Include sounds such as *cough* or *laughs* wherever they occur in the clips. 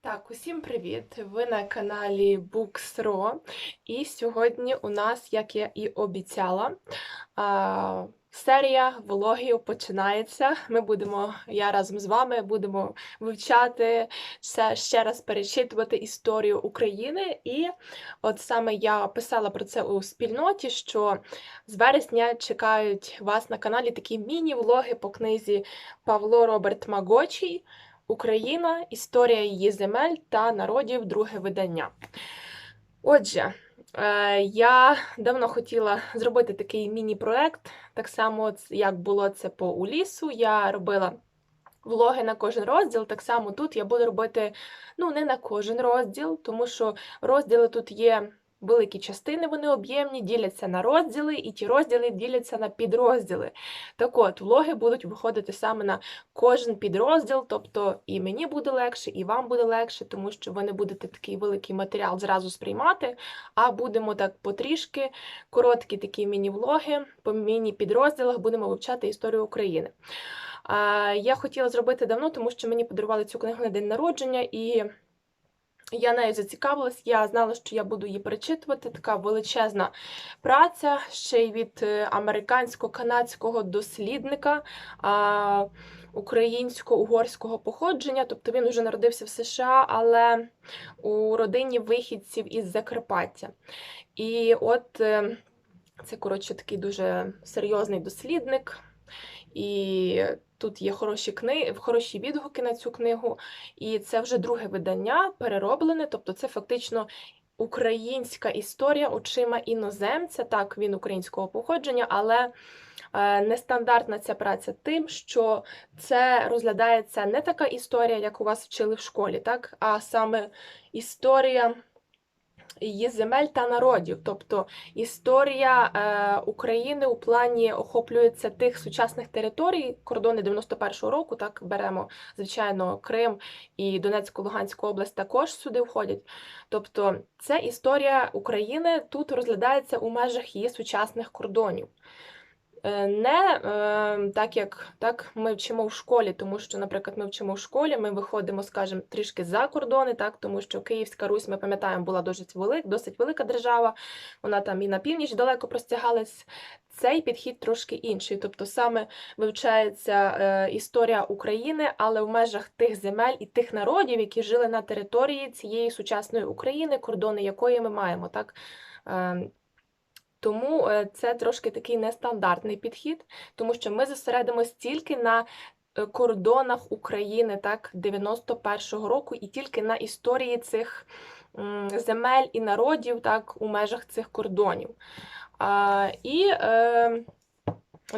Так, усім привіт! Ви на каналі Books.ro. І сьогодні у нас, як я і обіцяла, серія влогів починається. Ми будемо, я разом з вами будемо вивчати все, ще раз перечитувати історію України. І от саме я писала про це у спільноті, що з вересня чекають вас на каналі такі міні-влоги по книзі Павло Роберт Магочій. Україна, історія її земель та народів, друге видання. Отже, е, я давно хотіла зробити такий міні-проект, так само, як було це по Улісу. Я робила влоги на кожен розділ. Так само тут я буду робити ну, не на кожен розділ, тому що розділи тут є великі частини, вони об'ємні, діляться на розділи, і ті розділи діляться на підрозділи. Так от, влоги будуть виходити саме на кожен підрозділ, тобто і мені буде легше, і вам буде легше, тому що ви не будете такий великий матеріал зразу сприймати, а будемо так потрішки, короткі такі міні-влоги, по міні-підрозділах будемо вивчати історію України. Я хотіла зробити давно, тому що мені подарували цю книгу на день народження, і я нею зацікавилась, я знала, що я буду її перечитувати. Така величезна праця ще й від е, американсько-канадського дослідника а, українсько-угорського походження. Тобто він вже народився в США, але у родині вихідців із Закарпаття. І от е, це, коротше, такий дуже серйозний дослідник. І тут є хороші книги, хороші відгуки на цю книгу. І це вже друге видання, перероблене, тобто це фактично. Українська історія очима іноземця, так, він українського походження, але е, нестандартна ця праця тим, що це розглядається не така історія, як у вас вчили в школі, так, а саме історія її земель та народів. Тобто історія е, України у плані охоплюється тих сучасних територій, кордони 91-го року, так беремо, звичайно, Крим і Донецьку, Луганську область також сюди входять. Тобто, це історія України тут розглядається у межах її сучасних кордонів. Е, не е, так, як так ми вчимо в школі, тому що, наприклад, ми вчимо в школі, ми виходимо, скажімо, трішки за кордони, так, тому що Київська Русь, ми пам'ятаємо, була досить велика, досить велика держава, вона там і на північ далеко простягалась. Цей підхід трошки інший. Тобто саме вивчається е, історія України, але в межах тих земель і тих народів, які жили на території цієї сучасної України, кордони якої ми маємо. так. Тому е, це трошки такий нестандартний підхід, тому що ми зосередимось тільки на е, кордонах України, так, 91-го року, і тільки на історії цих земель і народів, так, у межах цих кордонів. А, І е,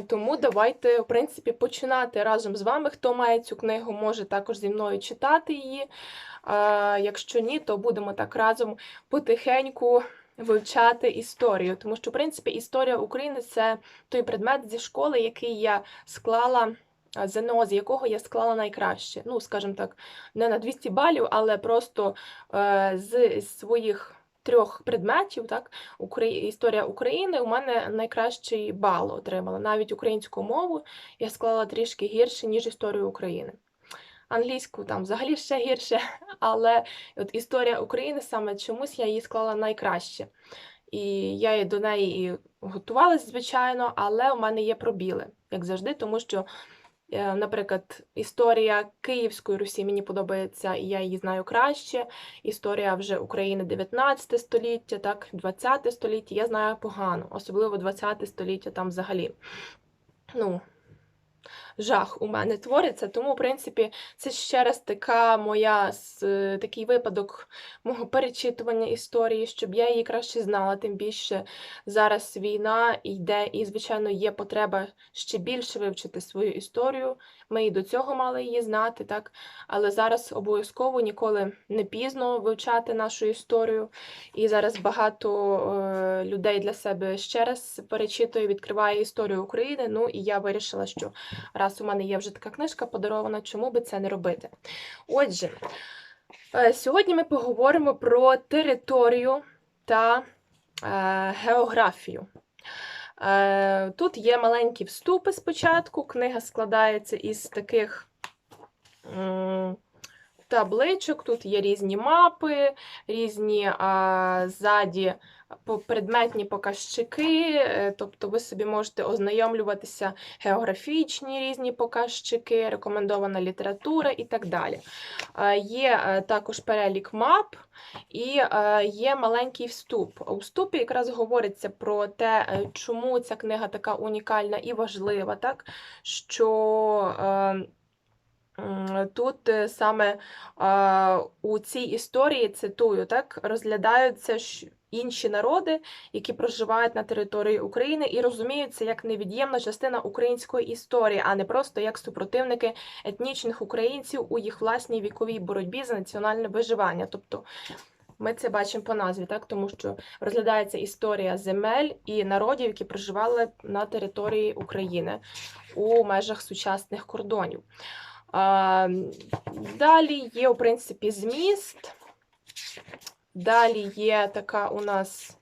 тому давайте, в принципі, починати разом з вами. Хто має цю книгу, може також зі мною читати її. А, Якщо ні, то будемо так разом потихеньку вивчати історію, тому що, в принципі, історія України це той предмет зі школи, який я склала. ЗНО, з якого я склала найкраще. Ну, скажімо так, не на 200 балів, але просто е, з своїх трьох предметів, так, Украї... історія України у мене найкращий бал отримала. Навіть українську мову я склала трішки гірше, ніж історію України англійську там взагалі ще гірше, *laughs* але от історія України саме чомусь я її склала найкраще. І я до неї і готувалася, звичайно, але у мене є пробіли, як завжди, тому що, е, наприклад, історія Київської Русі мені подобається, і я її знаю краще. Історія вже України 19 століття, так, 20 століття я знаю погано, особливо 20 століття там взагалі. Ну, жах у мене твориться. Тому, в принципі, це ще раз така моя такий випадок мого перечитування історії, щоб я її краще знала. Тим більше зараз війна йде, і, звичайно, є потреба ще більше вивчити свою історію. Ми і до цього мали її знати, так? Але зараз обов'язково ніколи не пізно вивчати нашу історію. І зараз багато е, людей для себе ще раз перечитує, відкриває історію України. Ну і я вирішила, що раз у мене є вже така книжка подарована, чому би це не робити? Отже, е, сьогодні ми поговоримо про територію та е, географію. Е, тут є маленькі вступи спочатку. Книга складається із таких табличок. Тут є різні мапи, різні а, ззаді предметні показчики, е, тобто ви собі можете ознайомлюватися географічні різні показчики, рекомендована література і так далі. Е, Є е, також перелік мап і є маленький вступ. У вступі якраз говориться про те, чому ця книга така унікальна і важлива, так? що тут е, саме у цій історії, цитую, так, розглядаються інші народи, які проживають на території України і розуміються як невід'ємна частина української історії, а не просто як супротивники етнічних українців у їх власній віковій боротьбі за національне виживання. Тобто ми це бачимо по назві, так тому що розглядається історія земель і народів, які проживали на території України у межах сучасних кордонів. Далі є, у принципі, зміст. Далі є така у нас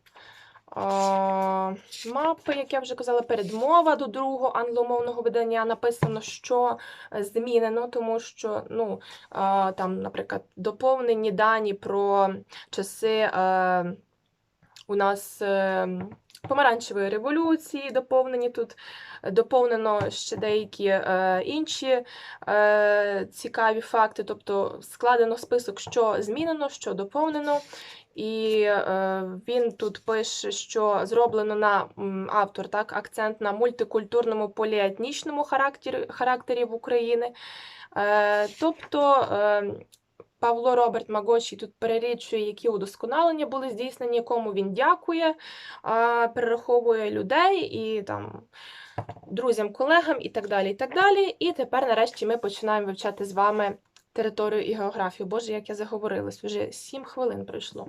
мапа, як я вже казала, передмова до другого англомовного видання. Написано, що змінено, тому що, ну, там, наприклад, доповнені дані про часи. у нас е, помаранчевої революції доповнені тут. Доповнено ще деякі е, інші е, цікаві факти, тобто складено список, що змінено, що доповнено. І е, він тут пише, що зроблено на автор так, акцент на мультикультурному поліетнічному характері, характері в України. Е, тобто е, Павло Роберт Магочі тут перелічує, які удосконалення були здійснені, кому він дякує, перераховує людей і там друзям, колегам і так далі. І так далі. І тепер, нарешті, ми починаємо вивчати з вами територію і географію. Боже, як я заговорилась, вже 7 хвилин пройшло.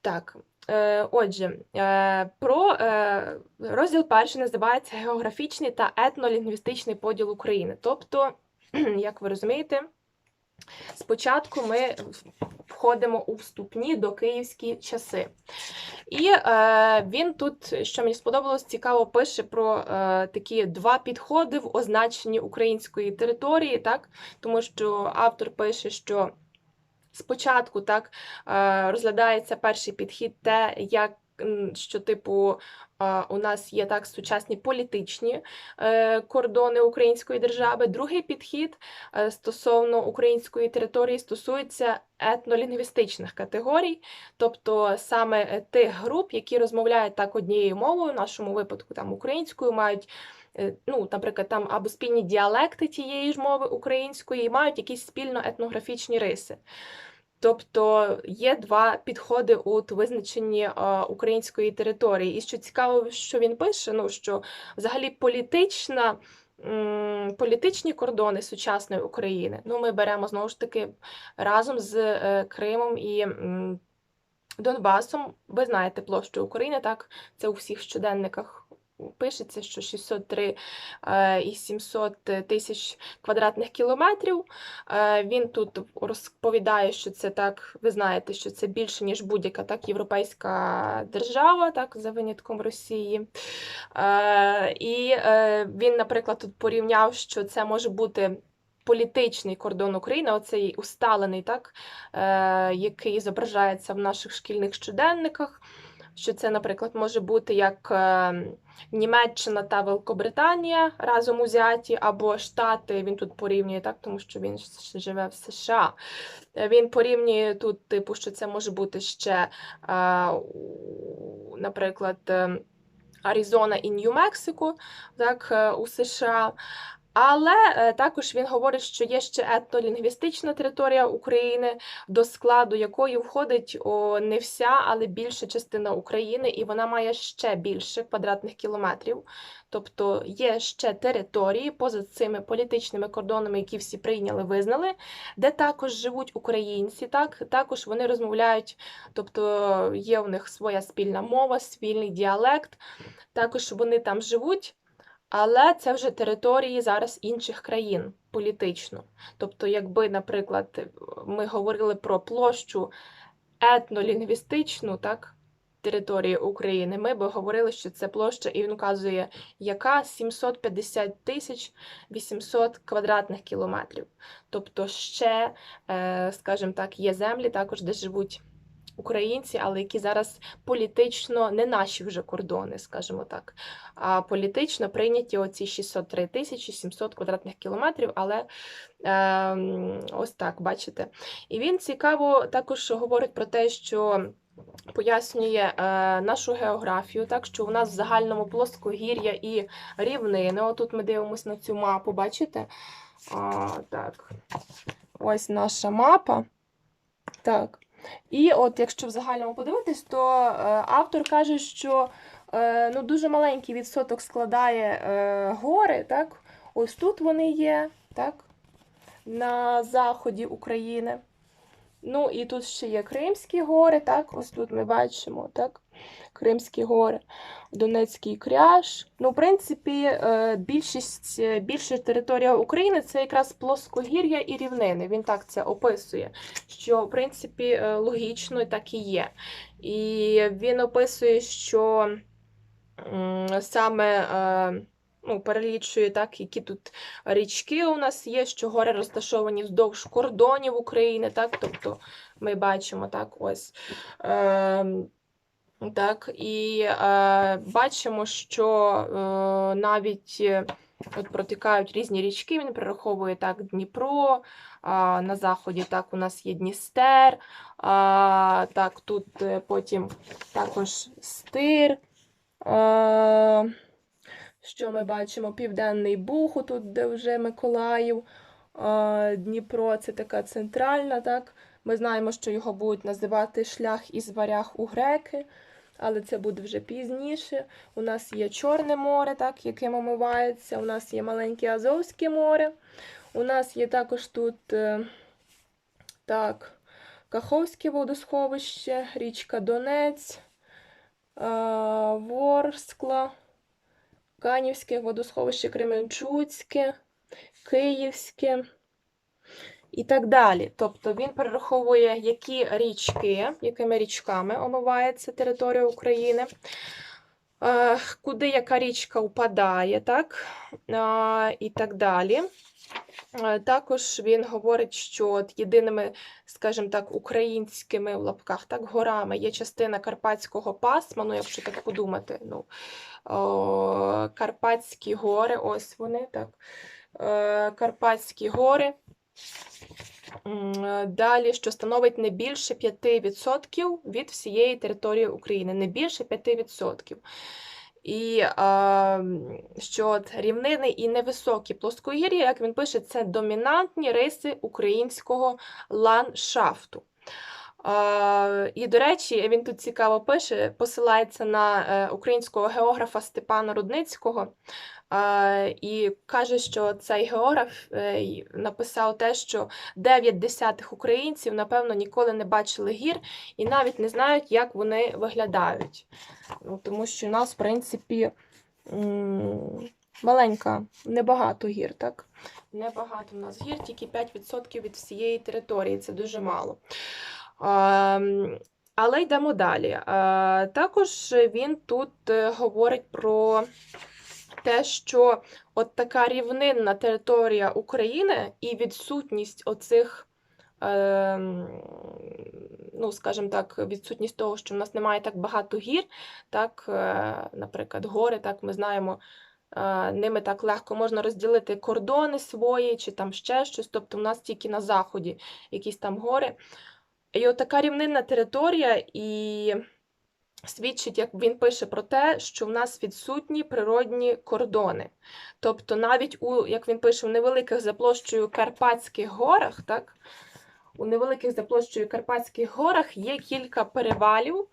Так, е, отже, е, про е, розділ перший називається Географічний та етнолінгвістичний поділ України. Тобто, *clears throat* як ви розумієте, Спочатку ми входимо у вступні до київські часи. І е, він тут, що мені сподобалось, цікаво пише про е, такі два підходи в означенні української території, так? тому що автор пише, що спочатку так е, розглядається перший підхід, те, як що, типу, у нас є так сучасні політичні е, кордони української держави. Другий підхід е, стосовно української території стосується етнолінгвістичних категорій, тобто саме тих груп, які розмовляють так однією мовою, в нашому випадку там українською, мають. е, Ну, наприклад, там або спільні діалекти тієї ж мови української, і мають якісь спільно етнографічні риси. Тобто є два підходи у визначенні української території. І що цікаво, що він пише, ну що взагалі політична. Політичні кордони сучасної України. Ну, ми беремо знову ж таки разом з е, Кримом і Донбасом. Ви знаєте площу України, так? Це у всіх щоденниках пишеться, що 603 е, і 700 тисяч квадратних кілометрів. Е, Він тут розповідає, що це так, ви знаєте, що це більше, ніж будь-яка так європейська держава, так, за винятком Росії. Е, І він, наприклад, тут порівняв, що це може бути. Політичний кордон України, оцей усталений, так, е, який зображається в наших шкільних щоденниках, що це, наприклад, може бути як е, Німеччина та Великобританія разом узяті, або Штати, він тут порівнює, так, тому що він живе в США. Е, Він порівнює тут, типу, що це може бути ще, е, наприклад, е, Аризона і Нью-Мексико, так, у США. Але е, також він говорить, що є ще етнолінгвістична територія України, до складу якої входить о, не вся, але більша частина України, і вона має ще більше квадратних кілометрів. Тобто є ще території поза цими політичними кордонами, які всі прийняли, визнали, де також живуть українці. Так також вони розмовляють, тобто є у них своя спільна мова, спільний діалект. Також вони там живуть. Але це вже території зараз інших країн політично. Тобто, якби, наприклад, ми говорили про площу етнолінгвістичну, так, території України, ми би говорили, що це площа, і він вказує, яка 750 тисяч 800 квадратних кілометрів. Тобто ще, е, скажімо так, є землі також, де живуть українці, але які зараз політично не наші вже кордони, скажімо так. А політично прийняті оці 603 тисячі 700 квадратних кілометрів, але е, ось так, бачите. І він цікаво також говорить про те, що пояснює е, нашу географію, так що у нас в загальному плоскогір'я і рівнини. Отут ми дивимося на цю мапу, бачите? А, так. Ось наша мапа. Так. І от, якщо в загальному подивитись, то е, автор каже, що е, ну, дуже маленький відсоток складає е, гори, так? Ось тут вони є, так? На заході України. Ну, і тут ще є Кримські гори, так? Ось тут ми бачимо, так? Кримські гори, Донецький кряж. Ну, в принципі, е, більшість, е, більша територія України це якраз плоскогір'я і рівнини. Він так це описує, що, в принципі, е, логічно так і є. І він описує, що саме. Ну, перелічує так, які тут річки у нас є, що гори розташовані вздовж кордонів України, так, тобто ми бачимо так ось. Е, так, і е, бачимо, що е, навіть е, от протікають різні річки, він перераховує так Дніпро, на заході так у нас є Дністер, а, так, тут е, потім також Стир. Е, що ми бачимо? Південний Буг, тут, де вже Миколаїв, е, Дніпро це така центральна, так. Ми знаємо, що його будуть називати шлях із варяг у греки, але це буде вже пізніше. У нас є Чорне море, так, яким омивається, у нас є маленьке Азовське море. У нас є також тут е, так, Каховське водосховище, річка Донець, е, Ворскла, Канівське водосховище Кременчуцьке, Київське і так далі. Тобто він перераховує, які річки, якими річками омивається територія України, е, куди яка річка впадає, так? І так далі. Е, Також він говорить, що от єдиними, скажімо так, українськими в лапках так, горами є частина Карпатського пасма, ну, якщо так подумати, ну, о, Карпатські гори, ось вони, так. Е, Карпатські гори. Е, Далі, що становить не більше 5% від всієї території України, не більше 5%. І а, що рівнини і невисокі плоскогір'я, як він пише, це домінантні риси українського ландшафту. І, до речі, він тут цікаво пише, посилається на е, українського географа Степана Рудницького. А, і каже, що цей географ е, написав те, що 9 десятих українців, напевно, ніколи не бачили гір і навіть не знають, як вони виглядають. Ну, тому що у нас, в принципі, маленька, небагато гір, так? Небагато у нас гір, тільки 5% від всієї території, це дуже мало. Ем, Але йдемо далі. Е, Також він тут е, говорить про те, що от така рівнинна територія України і відсутність оцих, ем, ну, скажімо так, відсутність того, що в нас немає так багато гір, так, е, наприклад, гори, так, ми знаємо, е, ними так легко можна розділити кордони свої чи там ще щось, тобто в нас тільки на заході якісь там гори. І от така рівнинна територія і свідчить, як він пише про те, що в нас відсутні природні кордони. Тобто, навіть у, як він пише, в невеликих за площею Карпатських горах, так, у невеликих за площею Карпатських горах є кілька перевалів,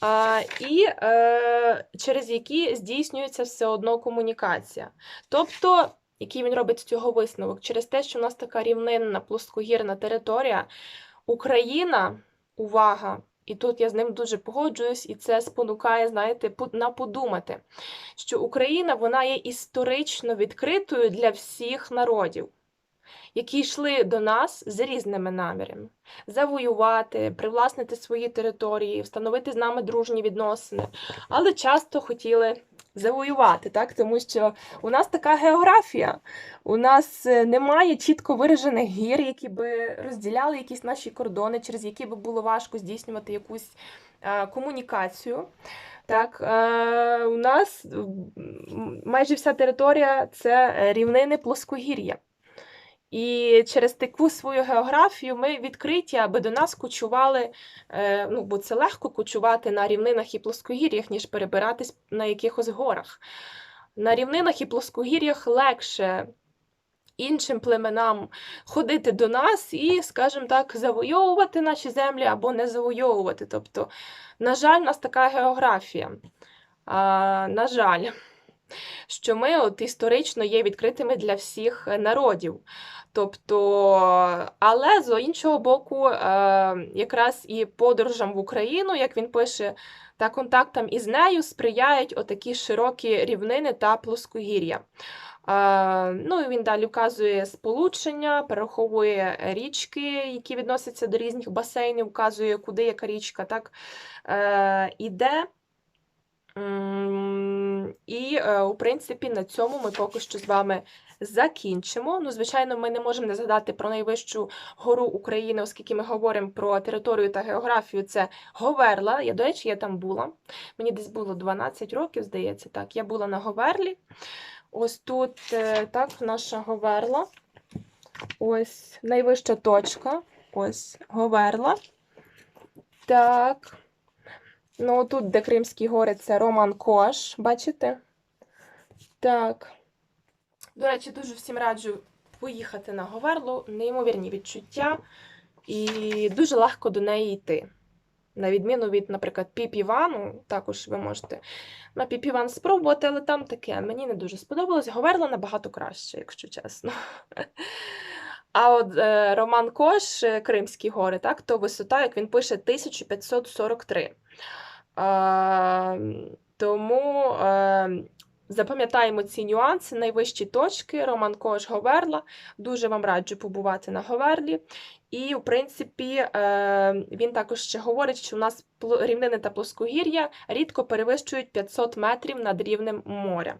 а, і е, через які здійснюється все одно комунікація. Тобто, який він робить з цього висновок, через те, що в нас така рівнинна плоскогірна територія, Україна, увага, і тут я з ним дуже погоджуюсь, і це спонукає, знаєте, на подумати, що Україна вона є історично відкритою для всіх народів. які йшли до нас з різними намірами: завоювати, привласнити свої території, встановити з нами дружні відносини, але часто хотіли завоювати, так? тому що у нас така географія. У нас е, немає чітко виражених гір, які би розділяли якісь наші кордони, через які би було важко здійснювати якусь е, комунікацію. Так, е, у нас майже вся територія це рівнини плоскогір'я. І через таку свою географію ми відкриті, аби до нас кочували, е, ну, бо це легко кочувати на рівнинах і плоскогір'ях, ніж перебиратись на якихось горах. На рівнинах і плоскогір'ях легше іншим племенам ходити до нас і, скажімо так, завойовувати наші землі або не завойовувати. Тобто, на жаль, у нас така географія. А, на жаль, що ми от історично є відкритими для всіх народів. Тобто, але з іншого боку, е, якраз і подорожам в Україну, як він пише, та контактам із нею сприяють отакі широкі рівнини та плоскогір'я. Е, ну і він далі вказує сполучення, перераховує річки, які відносяться до різних басейнів, вказує, куди яка річка так е, іде. І, е, у принципі, на цьому ми поки що з вами закінчимо. Ну, звичайно, ми не можемо не згадати про найвищу гору України, оскільки ми говоримо про територію та географію. Це Говерла. Я, до речі, я там була. Мені десь було 12 років, здається, так. Я була на Говерлі. Ось тут е, так, наша Говерла. Ось найвища точка. Ось Говерла. Так. Ну, тут, де Кримські гори, це Роман Кош, бачите? Так. До речі, дуже всім раджу поїхати на Говерлу, неймовірні відчуття, і дуже легко до неї йти. На відміну від, наприклад, Піпівану, також ви можете на Піпіван спробувати, але там таке мені не дуже сподобалось. Говерла набагато краще, якщо чесно. А от е, Роман Кош, е, Кримські гори, так, то висота, як він пише, 1543. Е, тому е, запам'ятаємо ці нюанси, найвищі точки, Роман Кош Говерла. Дуже вам раджу побувати на Говерлі. І, в принципі, е, він також ще говорить, що у нас рівнини та плоскогір'я рідко перевищують 500 метрів над рівнем моря.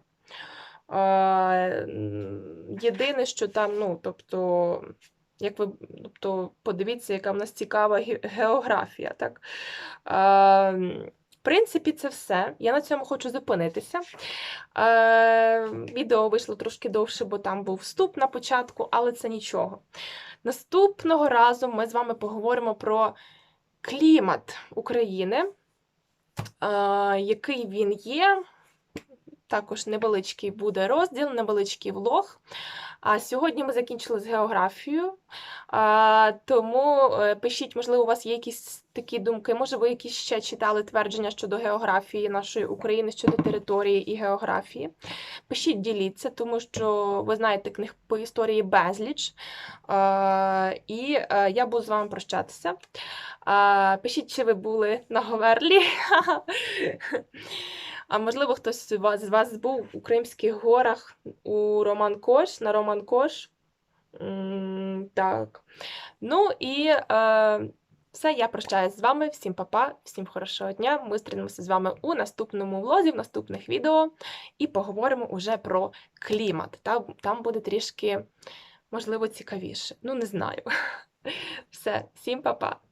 Єдине, що там, ну, тобто, як ви тобто, подивіться, яка в нас цікава географія. Так? В принципі, це все. Я на цьому хочу зупинитися. Е, Відео вийшло трошки довше, бо там був вступ на початку, але це нічого. Наступного разу ми з вами поговоримо про клімат України, е, який він є. Також невеличкий буде розділ, невеличкий влог. А сьогодні ми закінчили з географією, тому е, пишіть, можливо, у вас є якісь такі думки, може, ви якісь ще читали твердження щодо географії нашої України, щодо території і географії. Пишіть, діліться, тому що ви знаєте, книг по історії безліч. І е, я буду з вами прощатися. Пишіть, чи ви були на Говерлі. *laughs* А можливо, хтось з вас, був у Кримських горах у Роман Кош, на Роман Кош. Так. Ну і е, все, я прощаюсь з вами. Всім па-па, всім хорошого дня. Ми зустрінемося з вами у наступному влозі, в наступних відео і поговоримо уже про клімат. Там, там буде трішки, можливо, цікавіше. Ну, не знаю. *laughs* Все, всім па-па.